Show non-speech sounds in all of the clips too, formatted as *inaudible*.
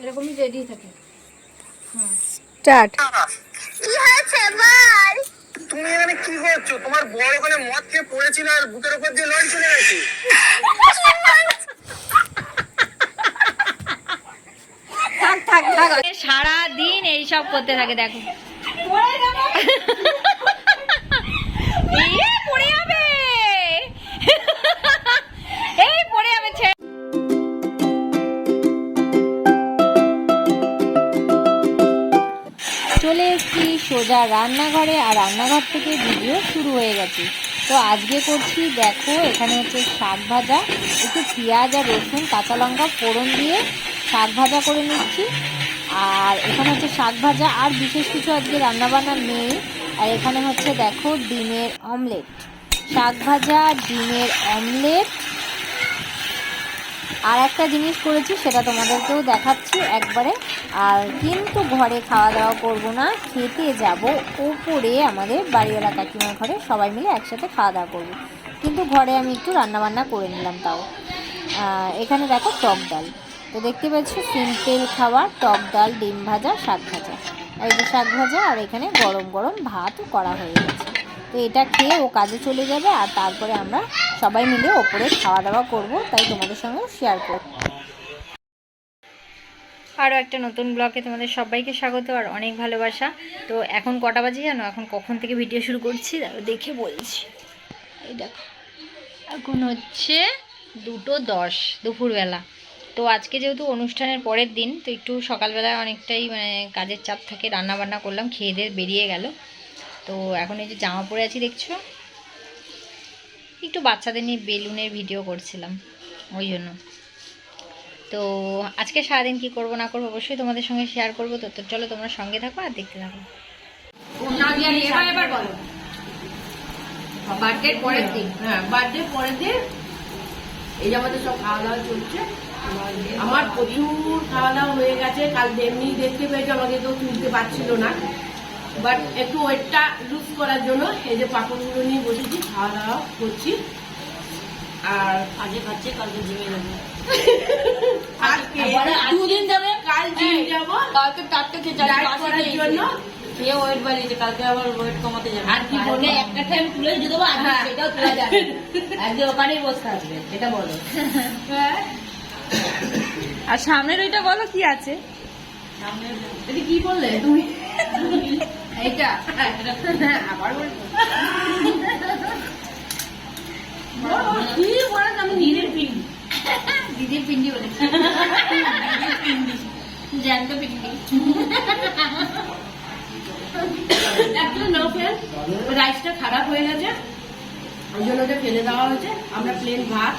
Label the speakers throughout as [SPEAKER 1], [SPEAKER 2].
[SPEAKER 1] এরকমই রেডি থাকে।
[SPEAKER 2] স্টার্ট
[SPEAKER 3] কি হয়েছে বল
[SPEAKER 4] তুমি এখানে কি করছ? তোমার বড় ওখানে মদ খেয়ে পড়েছিল আর বুকের উপর দিয়ে লরি চলে গেছে।
[SPEAKER 1] থাক থাক থাক।
[SPEAKER 5] সারা দিন এইসব করতে থাকে দেখো। সোজা রান্নাঘরে আর রান্নাঘর থেকে ভিডিও শুরু হয়ে গেছে। তো আজকে করছি, দেখো, এখানে হচ্ছে শাক ভাজা, একটু পেঁয়াজ আর রসুন, কাঁচা লঙ্কা ফোড়ন দিয়ে শাক ভাজা করে নিচ্ছি। আর এখানে হচ্ছে শাক ভাজা, আর বিশেষ কিছু আজকে রান্নাবান্না নেই। আর এখানে হচ্ছে, দেখো, ডিমের অমলেট। শাক ভাজা, ডিমের অমলেট আর একটা জিনিস করেছি, সেটা তোমাদেরকেও দেখাচ্ছি একবারে। আর কিন্তু ঘরে খাওয়া দাওয়া করব না, খেতে যাব ওপরে আমাদের বাড়িওয়ালা কাকিমার ঘরে, সবাই মিলে একসাথে খাওয়া দাওয়া করব। কিন্তু ঘরে আমি একটু রান্নাবান্না করে নিলাম তাও। এখানে দেখো টক ডাল। তো দেখতে পাচ্ছ, সিম্পল খাবার, টক ডাল, ডিম ভাজা, শাক ভাজা। এই যে শাক ভাজা, আর এখানে গরম গরম ভাত করা হয়ে গেছে। তো এটা খেয়ে ও কাজে চলে যাবে আর তারপরে আমরা সবাই মিলে ওপরে খাওয়া দাওয়া করব, তাই তোমাদের সঙ্গে শেয়ার করব। আরও একটা নতুন ব্লগে তোমাদের সবাইকে স্বাগত আর অনেক ভালোবাসা। তো এখন কটা বাজে জানো? এখন কখন থেকে ভিডিও শুরু করছি? দেখে বলছি। এই দেখো, এখন হচ্ছে দুটো দশ দুপুরবেলা। তো আজকে যেহেতু অনুষ্ঠানের পরের দিন, তো একটু সকালবেলায় অনেকটাই মানে কাজের চাপ থাকে রান্না বান্না করলাম, খেয়ে দিয়ে বেরিয়ে গেল। তো এখন এই যে জামা পরে আছি, দেখছ? একটু বাচ্চাদের নিয়ে বেলুনের ভিডিও করছিলাম, ওই জন্য। তো আজকে সারাদিন কি করব, না করব, অবশ্যই তোমাদের সঙ্গে শেয়ার করব। তো তো চলো তোমরা সঙ্গে থাকো আর দেখতে থাকো।
[SPEAKER 1] বার্থডে পরের দিন।
[SPEAKER 6] হ্যাঁ বার্থডে পরের দিন এই আমাদের সব খাওয়া দাওয়া চলছে। আমার প্রচুর খাওয়া দাওয়া হয়ে গেছে, কাল এমনি দেখতে পেয়েছে, আমাকে কেউ তুলতে পারছিল না। বাট একটু ওয়েটটা লুজ করার জন্য এই যে পাপড়গুলো নিয়ে বসেছি খাওয়া দাওয়া করছি। আর আজকে খাচ্ছে কালকে জিমে যাব। আজকে দুদিন যাবে? কাল জিম যাব।
[SPEAKER 1] কালকে চারটে খেয়ে
[SPEAKER 6] ডায়েট করার জন্য।
[SPEAKER 1] খেয়ে ওয়েট বাড়িয়েছে কালকে আবার ওয়েট কমাতে যাবে।
[SPEAKER 6] আর কি বলব?
[SPEAKER 1] একটা টাইম দিয়ে দেবো
[SPEAKER 6] হ্যাঁ।
[SPEAKER 1] সেটাও তোলা যাবে। আজকে ওখানেই বসে থাকবে এটা বলো।
[SPEAKER 5] আর সামনের ওইটা বলো কি আছে?
[SPEAKER 6] এটা কি বললে তুমি? *laughs* রাইসটা খারাপ হয়ে গেছে। ওই জন্য ওটা ফেলে দেওয়া হয়েছে। আমরা প্লেন ভাত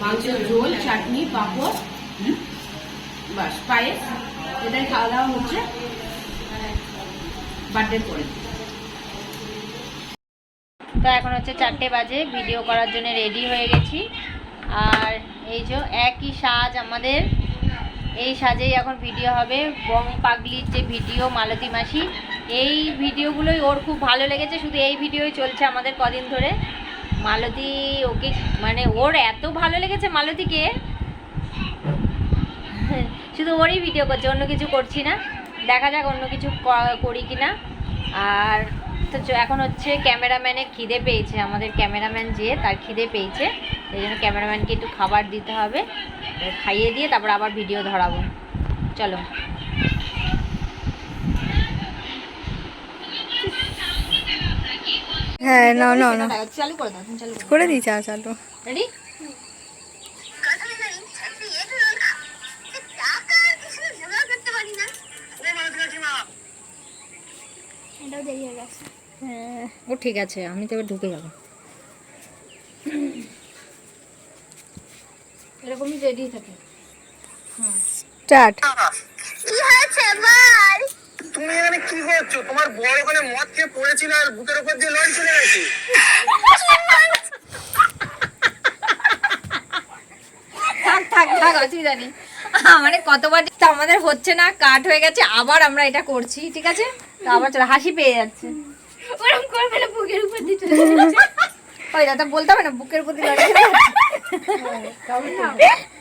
[SPEAKER 6] মাংসের ঝোল, চাটনি, পাঁপড় বাস, পায়েস, এটাই খাওয়া দাওয়া হচ্ছে। বার্থডে পরে
[SPEAKER 5] তো এখন হচ্ছে চারটে বাজে ভিডিও করার জন্য রেডি হয়ে গেছি। আর এই যে একই সাজ আমাদের, এই সাজেই এখন ভিডিও হবে। বং পাগলির যে ভিডিও মালতী মাসি, এই ভিডিওগুলোই ওর খুব ভালো লেগেছে। শুধু এই ভিডিওই চলছে আমাদের কদিন ধরে। মালতী ওকে মানে ওর এত ভালো লেগেছে মালতীকে। শুধু ওরই ভিডিও করছে, অন্য কিছু করছি না। দেখা যাক অন্য কিছু করি কি না আর তো চ- এখন হচ্ছে ক্যামেরাম্যানের খিদে পেয়েছে আমাদের ক্যামেরাম্যান যে তার খিদে পেয়েছে। এই জন্য ক্যামেরাম্যানকে একটু খাবার দিতে হবে খাইয়ে দিয়ে তারপর আবার ভিডিও ধরাবো। চলো।
[SPEAKER 2] হ্যাঁ নাও নাও নাও।
[SPEAKER 5] চালু করে দাও চালু করে।
[SPEAKER 2] করে দিই চা চালু।
[SPEAKER 5] রেডি
[SPEAKER 3] হ্যাঁ
[SPEAKER 5] ও ঠিক আছে আমি তো এবার ঢুকে যাব।
[SPEAKER 1] এরকমই রেডি থাকে।
[SPEAKER 2] স্টার্ট।
[SPEAKER 3] কি হয়েছে বল
[SPEAKER 4] তুমি এখানে কি করছ? তোমার বড় ওখানে মদ খেয়ে পড়েছিল আর বুকের উপর দিয়ে চলে গেছে।
[SPEAKER 5] থাক থাক থাক অসুবিধা নেই মানে কতবার আমাদের হচ্ছে না কাট হয়ে গেছে আবার আমরা এটা করছি ঠিক আছে? তো আবার চলো হাসি পেয়ে যাচ্ছে।
[SPEAKER 3] ওরকম করবে না বুকের উপর দিতে *laughs*
[SPEAKER 5] ওই দাদা বলতে হবে না বুকের উপর দিতে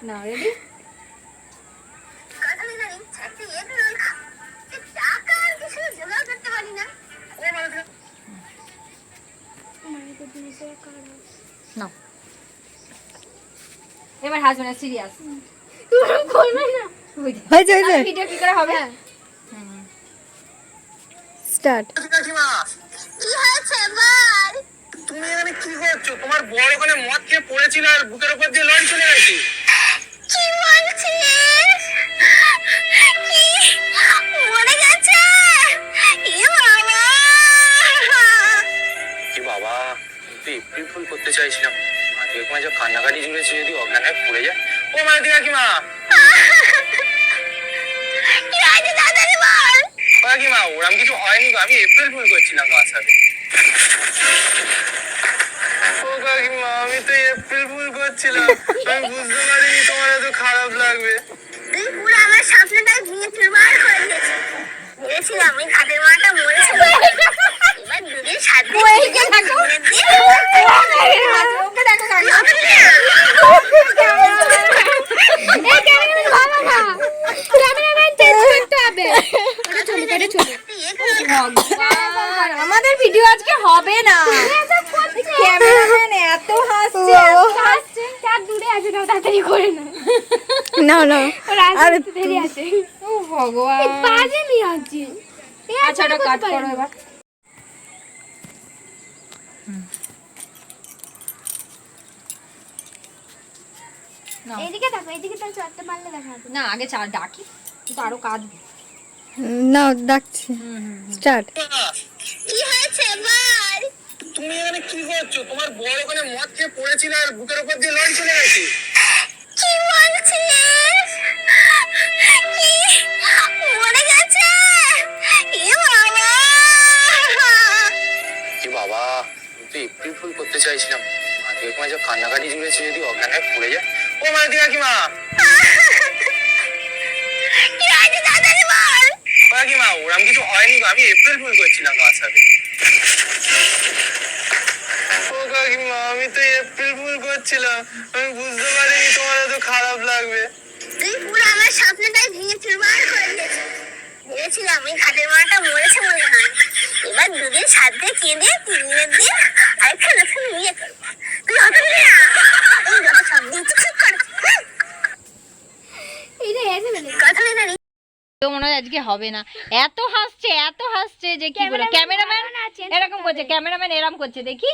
[SPEAKER 5] না রেডি এবার হাজবেন্ড সিরিয়াস
[SPEAKER 2] ওরকম করবে না।
[SPEAKER 5] ভিডিও কি করে হবে?
[SPEAKER 4] হ্যাঁ।
[SPEAKER 3] স্টার্ট। হয়েছে এবার
[SPEAKER 4] তুমি এখানে কি করছ? তোমার বড় ওখানে মদ খেয়ে পড়েছিল আর বুকের উপর দিয়ে লঞ্চ চলে গেছে।
[SPEAKER 3] কি বলছিস? কি? মরে গেছে? এ বাবা।
[SPEAKER 4] কি বাবা ফুল করতে চাইছিলাম। আর এরকম যা কান্নাকাটি জুড়েছে যদি অজ্ঞান হয়ে পড়ে যায়। ও মালতী কাকিমা!
[SPEAKER 3] বল?
[SPEAKER 4] কাকিমা ওরম কিছু হয়নি আমি এপ্রিল ফুল করছিলাম তোমার সাথে। কাকিমা আমি তো এপ্রিল ফুল করছিলাম। আমি বুঝতে পারিনি তোমার এত খারাপ লাগবে।
[SPEAKER 3] তুই পুরো আমার স্বপ্নটাই ভেঙে চুরমার করে দিয়েছিস ভেবেছিলাম ওই খাটের মাটা মরেছে। এবার দুদিন সাত দিন দিনের দিন *laughs*
[SPEAKER 5] আমাদের ভিডিও আজকে হবে না। ক্যামেরাম্যান এত হাসছে
[SPEAKER 2] না। না আরে
[SPEAKER 5] ও ভগবান। আচ্ছা ওটা কাট করো এবার। নাও।
[SPEAKER 3] এদিকে দেখো এদিকে চারটা দেখা
[SPEAKER 5] না আগে চা ডাকি তো আরও কাঁদবি।
[SPEAKER 2] না ডাকছি। স্টার্ট।
[SPEAKER 3] কি হয়েছে এবার
[SPEAKER 4] তুমি এখানে কি করছ? তোমার বড় ওখানে মদ খেয়ে পড়েছিল আর বুকের উপর দিয়ে চলে গেছে।
[SPEAKER 3] কি বলছিস কি? মরে গেছে? এ বাবা!
[SPEAKER 4] কি বাবা আমি তো এপ্রিল ফুল করতে চাইছিলাম। এরকম যা কান্নাকাটি জুড়েছে যদি অজ্ঞান হয়ে পড়ে যায়। ও মালতী কাকিমা!
[SPEAKER 3] কি
[SPEAKER 4] কাকিমা ওরম কিছু হয়নি আমি এপ্রিল ফুল করছিলাম কাকিমা, আমি তো এপ্রিল ফুল করছিলাম। আমি বুঝতে পারিনি তোমার এত খারাপ লাগবে।
[SPEAKER 3] তুই পুরো আমার স্বপ্নটাই ভেঙে চুরমার করে দিয়েছিস। ভেবেছিলাম ওই খাটের মাটা মরেছে মনে হয়। এবার দুদিন সাত দিয়ে কেঁদে তিন দিনের দিন আরেকটা নতুন বিয়ে করব তুই অত তুই যত সব দিন ঠিক কর। কথা
[SPEAKER 5] তো মনে হয় আজকে হবে না। এত হাসছে এত হাসছে যে কি বলে ক্যামেরাম্যান এরকম করছে ক্যামেরাম্যান এরকম করছে দেখি।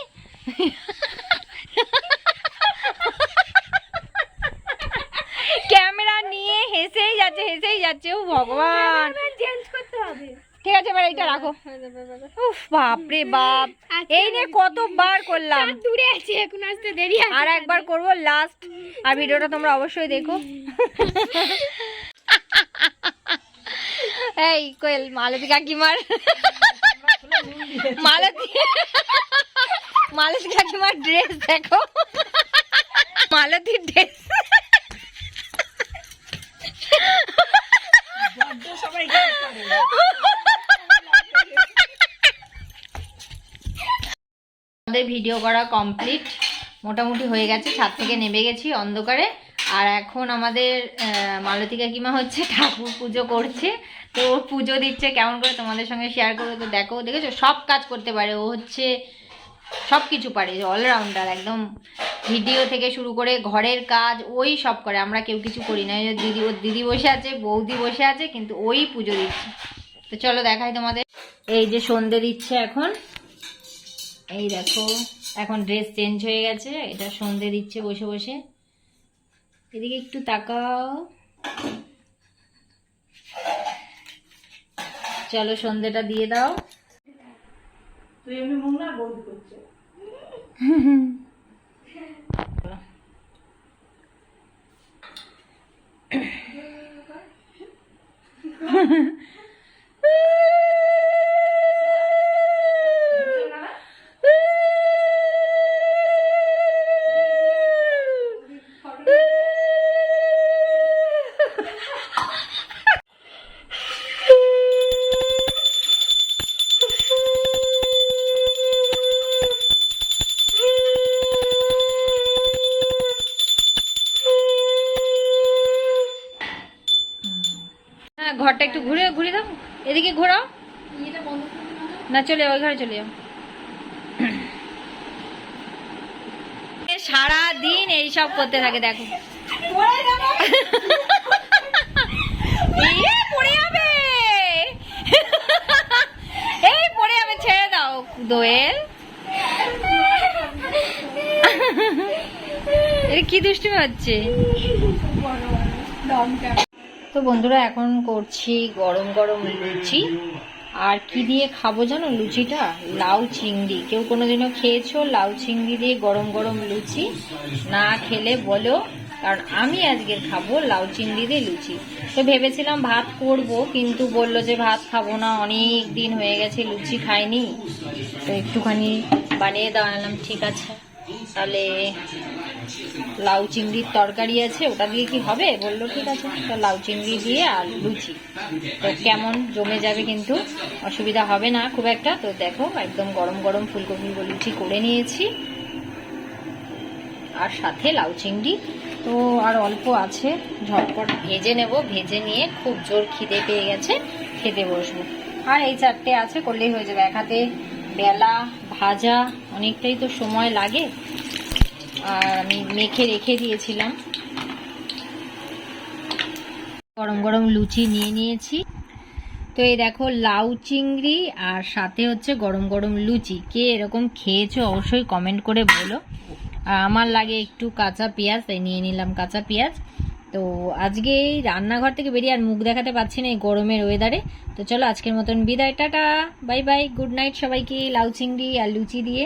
[SPEAKER 5] ক্যামেরা নিয়ে হেসেই যাচ্ছে হেসেই যাচ্ছে ও ভগবান।
[SPEAKER 3] চেঞ্জ করতে হবে।
[SPEAKER 5] ঠিক আছে এবার এটা রাখো। উফ বাপ। রে বাপ এই নিয়ে কতবার করলাম।
[SPEAKER 3] দূরে আছে এখন আসতে দেরি আছে
[SPEAKER 5] আর একবার করব লাস্ট আর ভিডিওটা তোমরা অবশ্যই দেখো। *laughs* এই কোয়েল মালতী কাকিমার মালতী মালতী কাকিমার ড্রেস দেখো। মালতীর ড্রেস আমাদের ভিডিও করা কমপ্লিট মোটামুটি হয়ে গেছে, ছাদ থেকে নেমে গেছি অন্ধকারে। আর এখন আমাদের মালতী কাকিমা হচ্ছে ঠাকুর পুজো করছে। তো ও পুজো দিচ্ছে, কেমন করে তোমাদের সঙ্গে শেয়ার করব তো দেখো, দেখেছ? সব কাজ করতে পারে, ও হচ্ছে সব কিছু পারে অলরাউন্ডার একদম ভিডিও থেকে শুরু করে ঘরের কাজ, ওই সব করে, আমরা কেউ কিছু করি না। দিদি, ওর দিদি বসে আছে, বৌদি বসে আছে, কিন্তু ওই পুজো দিচ্ছে। তো চলো দেখাই তোমাদের। এই যে সন্ধে দিচ্ছে এখন। এই দেখো, এখন ড্রেস চেঞ্জ হয়ে গেছে, এটা সন্ধে দিচ্ছে বসে বসে। এদিকে একটু তাকাও। চলো সন্ধেটা দিয়ে দাও।
[SPEAKER 6] তুই এমনি মুখ না বৌদি করছে।
[SPEAKER 5] হ্যাঁ *laughs* ঘরটা একটু ঘুরে ঘুরে দাও। এদিকে ঘোরাও। না চলে যাও, ওই ঘরে চলে যাও। সারা দিন এইসব করতে থাকে দেখো। এই ছেড়ে দাও দোয়েল। কি দুষ্টুমি হচ্ছে? তো বন্ধুরা, এখন করছি গরম গরম লুচি। আর কি দিয়ে খাব জানো? লুচিটা? লাউ চিংড়ি। কেউ কোনোদিনও খেয়েছো লাউ চিংড়ি দিয়ে গরম গরম লুচি? না খেলে বলো, কারণ আমি আজকের খাব লাউ চিংড়ি দিয়ে লুচি। তো ভেবেছিলাম ভাত করব, কিন্তু বলল যে ভাত খাব না, অনেক দিন হয়ে গেছে লুচি খাইনি। তো একটুখানি বানিয়ে দাঁড়ালাম ঠিক আছে। তাহলে লাউ চিংড়ির তরকারি আছে, ওটা দিয়ে কি হবে? বলল, ঠিক আছে, তো লাউ চিংড়ি দিয়ে আর লুচি। তো কেমন জমে যাবে কিন্তু, অসুবিধা হবে না খুব একটা। তো দেখো, একদম গরম গরম ফুলকপি লুচি করে নিয়েছি। আর সাথে লাউ চিংড়ি। তো আর অল্প আছে, ঝটপট ভেজে নেব। ভেজে নিয়ে খুব জোর খিদে পেয়ে গেছে, খেতে বসবো। আর এই চারটে আছে, করলেই হয়ে যাবে। এক হাতে বেলা, ভাজা, অনেকটাই তো সময় লাগে। আর আমি মেখে রেখে দিয়েছিলাম। গরম গরম লুচি নিয়ে নিয়েছি। তো এই দেখো লাউ চিংড়ি আর সাথে হচ্ছে গরম গরম লুচি। কে এরকম খেয়েছো অবশ্যই কমেন্ট করে বলো। আর আমার লাগে একটু কাঁচা পেঁয়াজ, তাই নিয়ে নিলাম কাঁচা পেঁয়াজ। তো আজকে এই রান্নাঘর থেকে বেরিয়ে আর মুখ দেখাতে পাচ্ছি না এই গরমের ওয়েদারে তো চলো আজকের মতন বিদায়, tata. Bye bye good night সবাইকে। লাউ চিংড়ি আর লুচি দিয়ে।